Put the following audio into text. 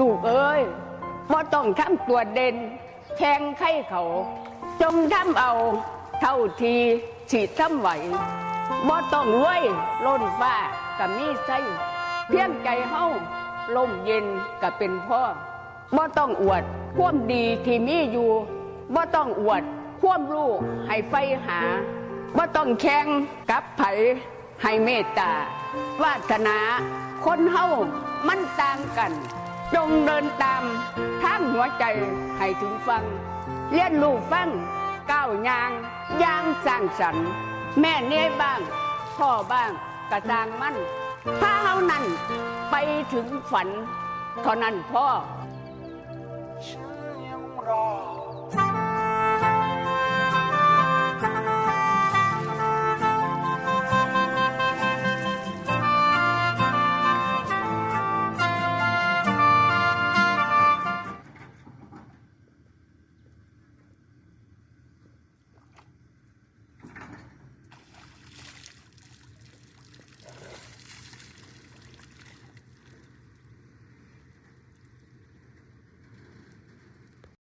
ลูกเอ้ยบ่ต้องทำตัวเด่นแทงไข่เขา จงทำเอาเท่าทีสิทำไหวบ่ต้องรวยล้นฟ้ากับมีไส้เพียงใจเฮาลมเย็นก็เป็นพ่อบ่ต้องอวดความดีที่มีอยู่บ่ต้องอวดความรู้ให้ไฟหาบ่ต้องแข่งกับไผให้เมตตาวาสนา คนเฮามันต่างกัน จงเดินตามทางหัวใจให้ถึงฟัง เรียนรู้ฟังก้าวยางย่างสร้างสรรค์แม่เนียบ้างพ่อบ้างกระจางมั่นถ้าเฮานั้นไปถึงฝันเท่านั้นพ่อ